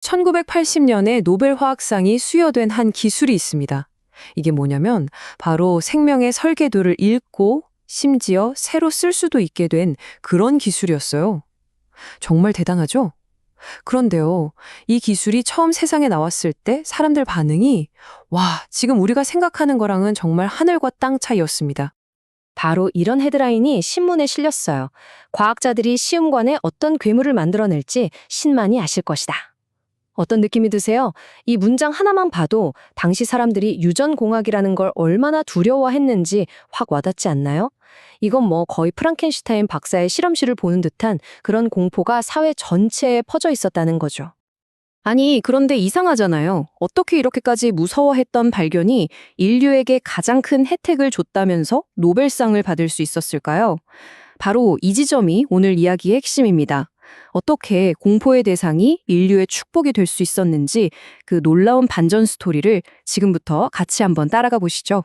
1980년에 노벨 화학상이 수여된 한 기술이 있습니다. 이게 뭐냐면 바로 생명의 설계도를 읽고 심지어 새로 쓸 수도 있게 된 그런 기술이었어요. 정말 대단하죠? 그런데요, 이 기술이 처음 세상에 나왔을 때 사람들 반응이 와, 지금 우리가 생각하는 거랑은 정말 하늘과 땅 차이였습니다. 바로 이런 헤드라인이 신문에 실렸어요. 과학자들이 시험관에 어떤 괴물을 만들어낼지 신만이 아실 것이다. 어떤 느낌이 드세요? 이 문장 하나만 봐도 당시 사람들이 유전공학이라는 걸 얼마나 두려워했는지 확 와닿지 않나요? 이건 뭐 거의 프랑켄슈타인 박사의 실험실을 보는 듯한 그런 공포가 사회 전체에 퍼져 있었다는 거죠. 아니, 그런데 이상하잖아요. 어떻게 이렇게까지 무서워했던 발견이 인류에게 가장 큰 혜택을 줬다면서 노벨상을 받을 수 있었을까요? 바로 이 지점이 오늘 이야기의 핵심입니다. 어떻게 공포의 대상이 인류의 축복이 될 수 있었는지 그 놀라운 반전 스토리를 지금부터 같이 한번 따라가 보시죠.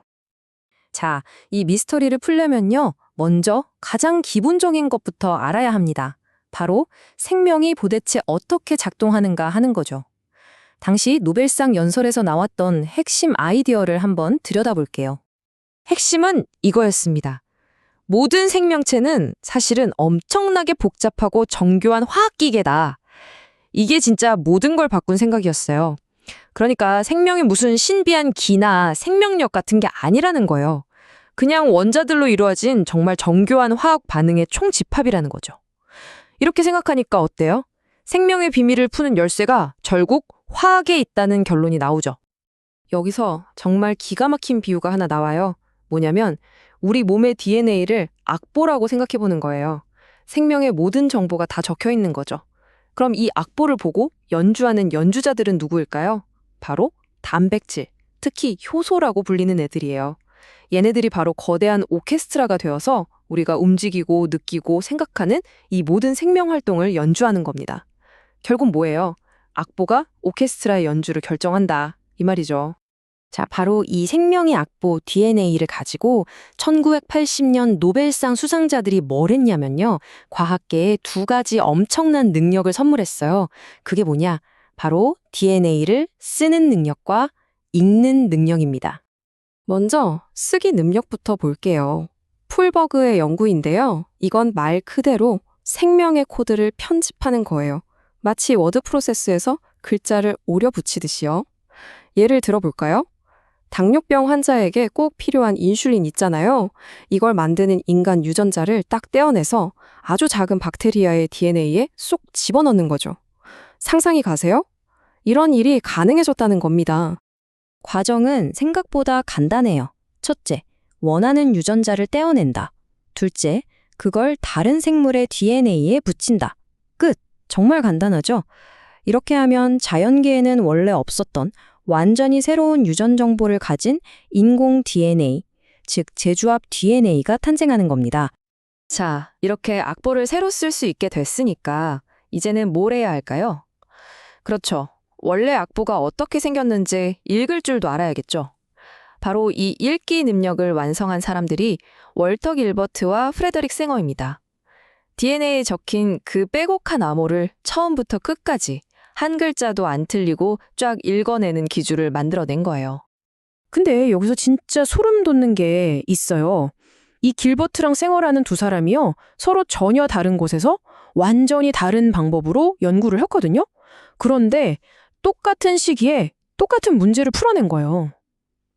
자, 이 미스터리를 풀려면요. 먼저 가장 기본적인 것부터 알아야 합니다. 바로 생명이 도대체 어떻게 작동하는가 하는 거죠. 당시 노벨상 연설에서 나왔던 핵심 아이디어를 한번 들여다볼게요. 핵심은 이거였습니다. 모든 생명체는 사실은 엄청나게 복잡하고 정교한 화학기계다. 이게 진짜 모든 걸 바꾼 생각이었어요. 그러니까 생명이 무슨 신비한 기나 생명력 같은 게 아니라는 거예요. 그냥 원자들로 이루어진 정말 정교한 화학 반응의 총집합이라는 거죠. 이렇게 생각하니까 어때요? 생명의 비밀을 푸는 열쇠가 결국 화학에 있다는 결론이 나오죠. 여기서 정말 기가 막힌 비유가 하나 나와요. 뭐냐면 우리 몸의 DNA를 악보라고 생각해 보는 거예요. 생명의 모든 정보가 다 적혀 있는 거죠. 그럼 이 악보를 보고 연주하는 연주자들은 누구일까요? 바로 단백질, 특히 효소라고 불리는 애들이에요. 얘네들이 바로 거대한 오케스트라가 되어서 우리가 움직이고 느끼고 생각하는 이 모든 생명 활동을 연주하는 겁니다. 결국 뭐예요? 악보가 오케스트라의 연주를 결정한다. 이 말이죠. 자, 바로 이 생명의 악보 DNA를 가지고 1980년 노벨상 수상자들이 뭘 했냐면요. 과학계에 두 가지 엄청난 능력을 선물했어요. 그게 뭐냐? 바로 DNA를 쓰는 능력과 읽는 능력입니다. 먼저 쓰기 능력부터 볼게요. 풀버그의 연구인데요. 이건 말 그대로 생명의 코드를 편집하는 거예요. 마치 워드 프로세스에서 글자를 오려 붙이듯이요. 예를 들어볼까요? 당뇨병 환자에게 꼭 필요한 인슐린 있잖아요. 이걸 만드는 인간 유전자를 딱 떼어내서 아주 작은 박테리아의 DNA에 쏙 집어넣는 거죠. 상상이 가세요? 이런 일이 가능해졌다는 겁니다. 과정은 생각보다 간단해요. 첫째, 원하는 유전자를 떼어낸다. 둘째, 그걸 다른 생물의 DNA에 붙인다. 끝. 정말 간단하죠? 이렇게 하면 자연계에는 원래 없었던 완전히 새로운 유전 정보를 가진 인공 DNA, 즉 제조합 DNA가 탄생하는 겁니다. 자, 이렇게 악보를 새로 쓸 수 있게 됐으니까 이제는 뭘 해야 할까요? 그렇죠. 원래 악보가 어떻게 생겼는지 읽을 줄도 알아야겠죠. 바로 이 읽기 능력을 완성한 사람들이 월터 길버트와 프레더릭 생어입니다. DNA에 적힌 그 빼곡한 암호를 처음부터 끝까지 한 글자도 안 틀리고 쫙 읽어내는 기술을 만들어낸 거예요. 근데 여기서 진짜 소름 돋는 게 있어요. 이 길버트랑 생어라는 두 사람이요. 서로 전혀 다른 곳에서 완전히 다른 방법으로 연구를 했거든요. 그런데 똑같은 시기에 똑같은 문제를 풀어낸 거예요.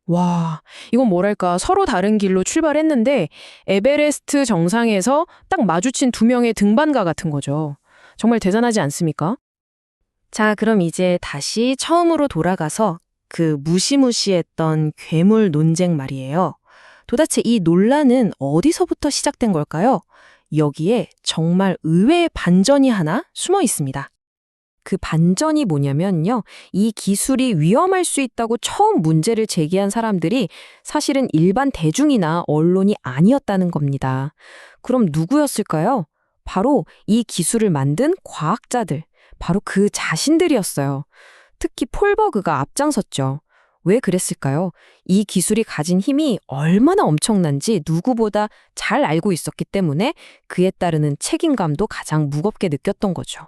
와, 이건 뭐랄까 서로 다른 길로 출발했는데 에베레스트 정상에서 딱 마주친 두 명의 등반가 같은 거죠. 정말 대단하지 않습니까? 자, 그럼 이제 다시 처음으로 돌아가서 그 무시무시했던 괴물 논쟁 말이에요. 도대체 이 논란은 어디서부터 시작된 걸까요? 여기에 정말 의외의 반전이 하나 숨어 있습니다. 그 반전이 뭐냐면요. 이 기술이 위험할 수 있다고 처음 문제를 제기한 사람들이 사실은 일반 대중이나 언론이 아니었다는 겁니다. 그럼 누구였을까요? 바로 이 기술을 만든 과학자들, 바로 그 자신들이었어요. 특히 폴버그가 앞장섰죠. 왜 그랬을까요? 이 기술이 가진 힘이 얼마나 엄청난지 누구보다 잘 알고 있었기 때문에 그에 따르는 책임감도 가장 무겁게 느꼈던 거죠.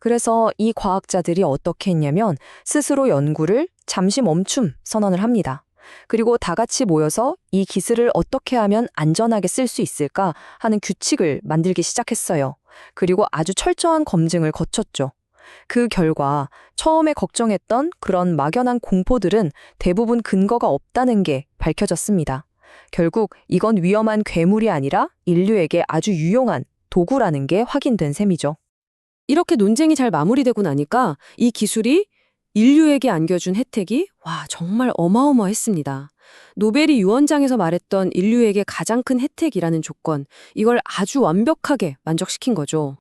그래서 이 과학자들이 어떻게 했냐면 스스로 연구를 잠시 멈춤 선언을 합니다. 그리고 다 같이 모여서 이 기술을 어떻게 하면 안전하게 쓸 수 있을까 하는 규칙을 만들기 시작했어요. 그리고 아주 철저한 검증을 거쳤죠. 그 결과 처음에 걱정했던 그런 막연한 공포들은 대부분 근거가 없다는 게 밝혀졌습니다. 결국 이건 위험한 괴물이 아니라 인류에게 아주 유용한 도구라는 게 확인된 셈이죠. 이렇게 논쟁이 잘 마무리되고 나니까 이 기술이 인류에게 안겨준 혜택이 와 정말 어마어마했습니다. 노벨이 유언장에서 말했던 인류에게 가장 큰 혜택이라는 조건, 이걸 아주 완벽하게 만족시킨 거죠.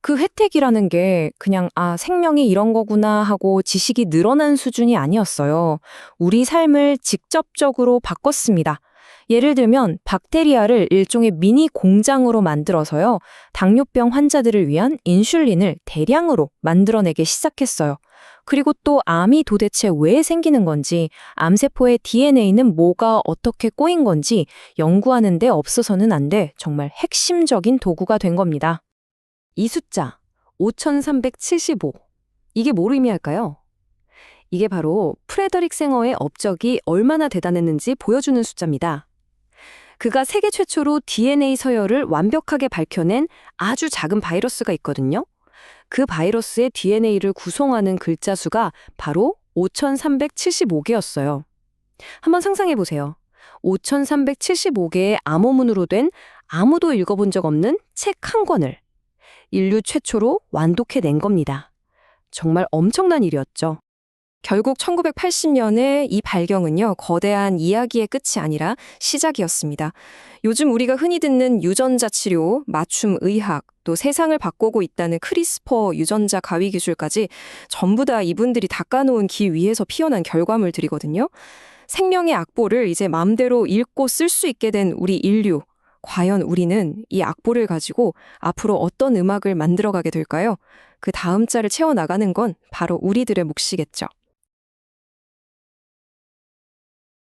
그 혜택이라는 게 그냥 아 생명이 이런 거구나 하고 지식이 늘어난 수준이 아니었어요. 우리 삶을 직접적으로 바꿨습니다. 예를 들면 박테리아를 일종의 미니 공장으로 만들어서요. 당뇨병 환자들을 위한 인슐린을 대량으로 만들어내기 시작했어요. 그리고 또 암이 도대체 왜 생기는 건지, 암세포의 DNA는 뭐가 어떻게 꼬인 건지 연구하는 데 없어서는 안 돼 정말 핵심적인 도구가 된 겁니다. 이 숫자 5375. 이게 뭘 의미할까요? 이게 바로 프레더릭 생어의 업적이 얼마나 대단했는지 보여주는 숫자입니다. 그가 세계 최초로 DNA 서열을 완벽하게 밝혀낸 아주 작은 바이러스가 있거든요. 그 바이러스의 DNA를 구성하는 글자 수가 바로 5375개였어요. 한번 상상해 보세요. 5375개의 암호문으로 된 아무도 읽어본 적 없는 책 한 권을 인류 최초로 완독해낸 겁니다. 정말 엄청난 일이었죠. 결국 1980년에 이 발견은요, 거대한 이야기의 끝이 아니라 시작이었습니다. 요즘 우리가 흔히 듣는 유전자 치료, 맞춤 의학, 또 세상을 바꾸고 있다는 크리스퍼 유전자 가위 기술까지 전부 다 이분들이 닦아놓은 기 위에서 피어난 결과물들이거든요. 생명의 악보를 이제 마음대로 읽고 쓸 수 있게 된 우리 인류. 과연 우리는 이 악보를 가지고 앞으로 어떤 음악을 만들어가게 될까요? 그 다음 자를 채워나가는 건 바로 우리들의 몫이겠죠.